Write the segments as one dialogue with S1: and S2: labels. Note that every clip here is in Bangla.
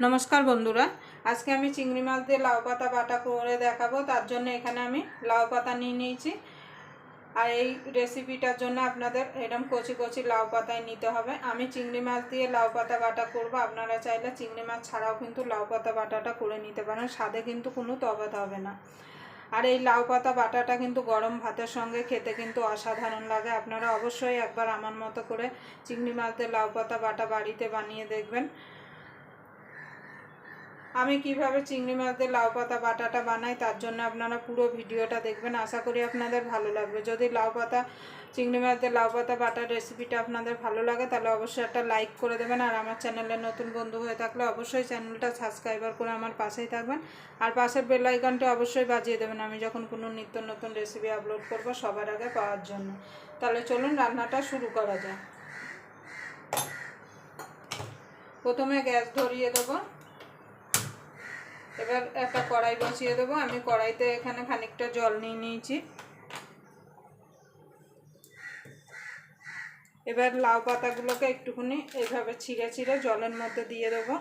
S1: নমস্কার বন্ধুরা, আজকে আমি চিংড়ি মাছ দিয়ে লাউ পাতা বাটা করে দেখাবো, তার জন্য এখানে আমি লাউ পাতা নিয়ে নিয়েছি। আর এই রেসিপিটার জন্য আপনাদের এরকম কচি কচি লাউ পাতায় নিতে হবে। আমি চিংড়ি মাছ দিয়ে লাউ পাতা বাটা করব, আপনারা চাইলে চিংড়ি মাছ ছাড়াও কিন্তু লাউ পাতা বাটাটা করে নিতে পারেন, স্বাদে কিন্তু কোনো তফাৎ হবে না। আর এই লাউ পাতা বাটাটা কিন্তু গরম ভাতের সঙ্গে খেতে কিন্তু অসাধারণ লাগে, আপনারা অবশ্যই একবার আমার মতো করে চিংড়ি মাছ দিয়ে লাউ পাতা বাটা বাড়িতে বানিয়ে দেখবেন। আমি কীভাবে চিংড়ি মাছ দিয়ে লাউ পাতা, বাটাটা বানাই, তার জন্য আপনারা পুরো ভিডিওটা দেখবেন। আশা করি আপনাদের ভালো লাগবে। যদি লাউ পাতা, চিংড়ি মাছ দিয়ে লাউ পাতা, বাটার রেসিপিটা আপনাদের ভালো লাগে, তাহলে অবশ্যই একটা লাইক করে দেবেন। আর আমার চ্যানেলে নতুন বন্ধু হয়ে থাকলে অবশ্যই চ্যানেলটা সাবস্ক্রাইবার করে আমার পাশেই থাকবেন। আর পাশের বেল আইকনটা অবশ্যই বাজিয়ে দেবেন। আমি যখন কোনো নিত্য নতুন রেসিপি আপলোড করব সবার আগে পাওয়ার জন্য। তাহলে চলুন রান্নাটা শুরু করা যায় প্রথমে গ্যাস ধরিয়ে দেবো। এবার একটা কড়াই বসিয়ে দেবো। আমি কড়াইতে এখানে খানিকটা জল নিয়ে নিয়েছি। এবার লাউ পাতাগুলোকে একটুখানি এইভাবে ছিঁড়ে ছিঁড়ে জলের মধ্যে দিয়ে দেবো।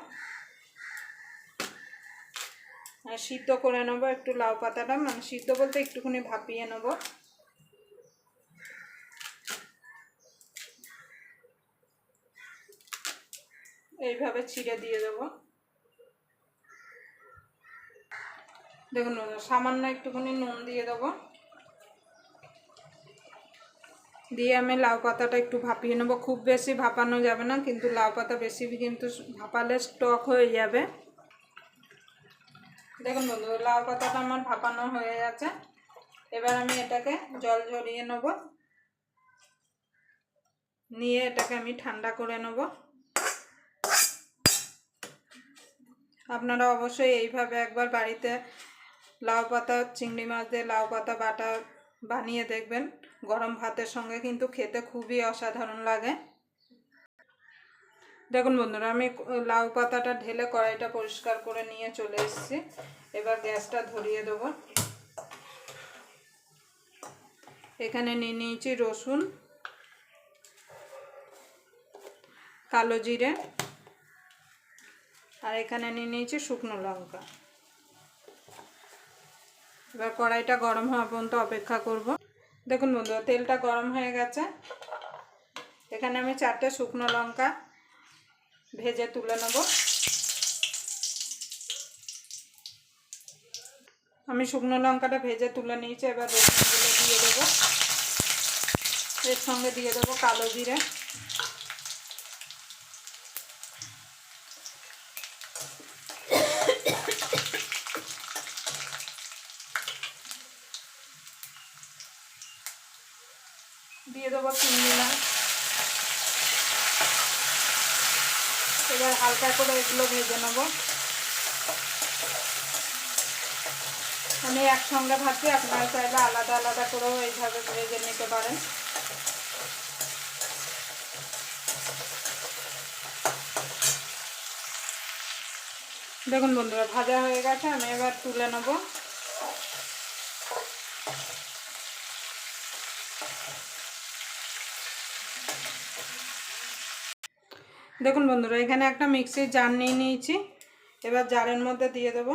S1: আর সিদ্ধ করে নেব একটু লাউ পাতাটা। মানে সিদ্ধ বলতে একটুখানি ভাপিয়ে নেব। এইভাবে ছিঁড়ে দিয়ে দেবো। দেখুন, সামান্য একটুখানি নুন দিয়ে দেবো। দিয়ে আমি লাউ পাতাটা একটু ভাপিয়ে নেব। খুব বেশি ভাপানো যাবে না, কিন্তু লাউ পাতা বেশি কিন্তু ভাপালে স্টক হয়ে যাবে। দেখুন বন্ধু লাউ পাতাটা আমার ভাপানো হয়ে গেছে। এবার আমি এটাকে জল ঝরিয়ে নেব। নিয়ে এটাকে আমি ঠান্ডা করে নেব। আপনারা অবশ্যই এইভাবে একবার বাড়িতে লাউ পাতা, চিংড়ি মাছ দিয়ে লাউ পাতা বাটা বানিয়ে দেখবেন। গরম ভাতের সঙ্গে কিন্তু খেতে খুবই অসাধারণ লাগে। দেখুন বন্ধুরা, আমি লাউ পাতাটা ঢেলে কড়াইটা পরিষ্কার করে নিয়ে চলে এসেছি। এবার গ্যাসটা ধরিয়ে দেবো। এখানে নিয়ে নিয়েছি রসুন, কালো জিরে, আর এখানে নিয়ে নিয়েছি শুকনো লঙ্কা। এবার কড়াইটা গরম হওয়া পর্যন্ত অপেক্ষা করব। দেখুন বন্ধু তেলটা গরম হয়ে গেছে। এখানে আমি চারটে শুকনো লঙ্কা ভেজে তুলে নেব। আমি শুকনো লঙ্কাটা ভেজে তুলে নিয়েছি, এবার রসুনগুলো দিয়ে দেবো। এর সঙ্গে দিয়ে দেবো কালো জিরে। দিয়ে দেবো চিংড়ি মাছ এবার হালকা করে এগুলো ভেজে নেব। আমি একসঙ্গে ভাবছি আপনারা চাইলে আলাদা আলাদা করেও এইভাবে ভেজে নিতে পারেন। দেখুন বন্ধুরা, ভাজা হয়ে গেছে, আমি এবার তুলে নেব। দেখুন বন্ধুরা, এখানে একটা মিক্সির জার নিয়ে নিয়েছি। এবার জারের মধ্যে দিয়ে দেব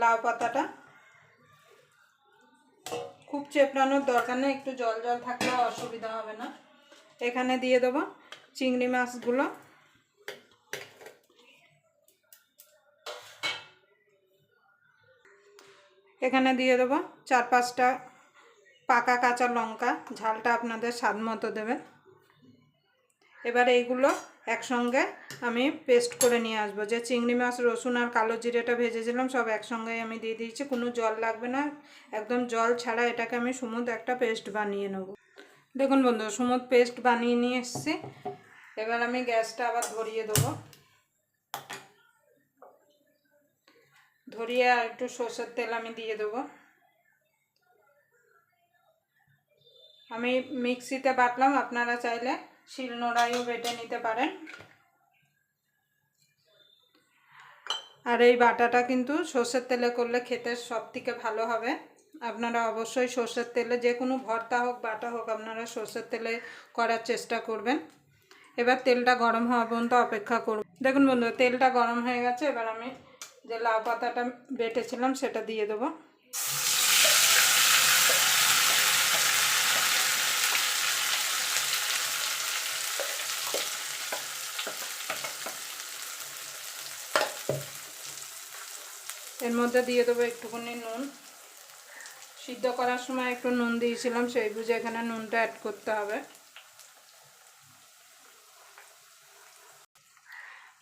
S1: লাউ পাতাটা। খুব চেপড়ানোর দরকার নেই, একটু জল জল থাকলে অসুবিধা হবে না। এখানে দিয়ে দেবো চিংড়ি মাছগুলো। এখানে দিয়ে দেবো চার পাঁচটা পাকা কাঁচা লঙ্কা, ঝালটা আপনাদের স্বাদ মতো দেবেন। এবার এইগুলো একসঙ্গে আমি পেস্ট করে নিয়ে আসব। যে চিংড়ি মাছ, রসুন আর কালো জিরেটা ভেজেছিলাম, সব একসঙ্গেই আমি দিয়ে দিয়েছি। কোনো জল লাগবে না, একদম জল ছাড়া এটাকে আমি সুমুদ একটা পেস্ট বানিয়ে নেব। দেখুন বন্ধু সুমুদ পেস্ট বানিয়ে নিয়ে এসছি। এবার আমি গ্যাসটা আবার ধরিয়ে দেবো। ধরিয়ে আর একটু সর্ষের তেল আমি দিয়ে দেবো। আমি মিক্সিতে বাটলাম, আপনারা চাইলে শিলনোড়াইও বেটে নিতে পারেন। আর এই বাটাটা কিন্তু সর্ষের তেলে করলে খেতে সব থেকে ভালো হবে। আপনারা অবশ্যই সর্ষের তেলে যে কোনো ভর্তা হোক, বাটা হোক, আপনারা সর্ষের তেলে করার চেষ্টা করবেন। এবার তেলটা গরম হওয়া পর্যন্ত অপেক্ষা করব। দেখুন বন্ধু তেলটা গরম হয়ে গেছে, এবার আমি যে লাউ পাতাটা বেটেছিলাম, সেটা দিয়ে দেবো। এর মধ্যে দিয়ে দেবো একটুখানি নুন। সিদ্ধ করার সময় একটু নুন দিয়েছিলাম, সেই বুঝে এখানে নুনটা অ্যাড করতে হবে।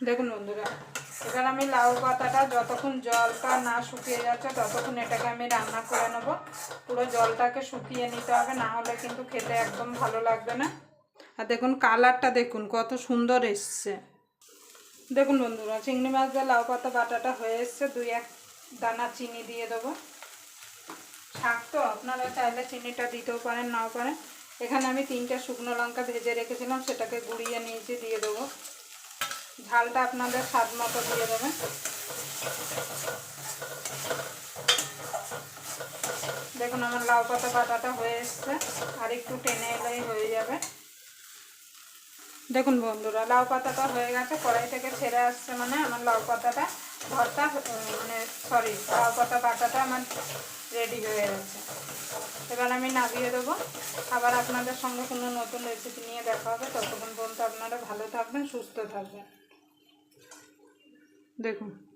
S1: দেখুন বন্ধুরা, এবার আমি লাউ পাতাটা যতক্ষণ জলটা না শুকিয়ে যাচ্ছে, ততক্ষণ এটাকে আমি রান্না করে নেব। পুরো জলটাকে শুকিয়ে নিতে হবে, না হলে কিন্তু খেতে একদম ভালো লাগবে না। আর দেখুন কালারটা দেখুন, কত সুন্দর এসছে। দেখুন বন্ধুরা, চিংড়ি মাছ দিয়ে লাউ পাতা বাটাটা হয়ে এসছে, দুই এক দানা চিনি দিয়ে দেবো। শাক তো আপনারা চাইলে চিনিটা দিতেও পারেন, নাও পারেন। এখানে আমি তিনটে শুকনো লঙ্কা ভেজে রেখেছিলাম, সেটাকে গুঁড়িয়ে নিয়েছি, দিয়ে দেবো। ঝালটা আপনাদের স্বাদ মতো দিয়ে দেবেন। দেখুন আমার লাউ পাতা বাটাটা হয়ে এসছে, আর একটু টেনে এলেই হয়ে যাবে। দেখুন বন্ধুরা, লাউ পাতাটা হয়ে গেছে, কড়াই থেকে ছেড়ে আসছে মানে আমার লাউ পাতাটা, ভর্তা মানে সরি লাউ পাতা পাতাটা আমার রেডি হয়ে গেছে। এবার আমি নামিয়ে দেবো। আবার আপনাদের সঙ্গে কোনো নতুন রেসিপি নিয়ে দেখা হবে। ততক্ষণ পর্যন্ত আপনারা ভালো থাকবেন, সুস্থ থাকবেন। দেখুন।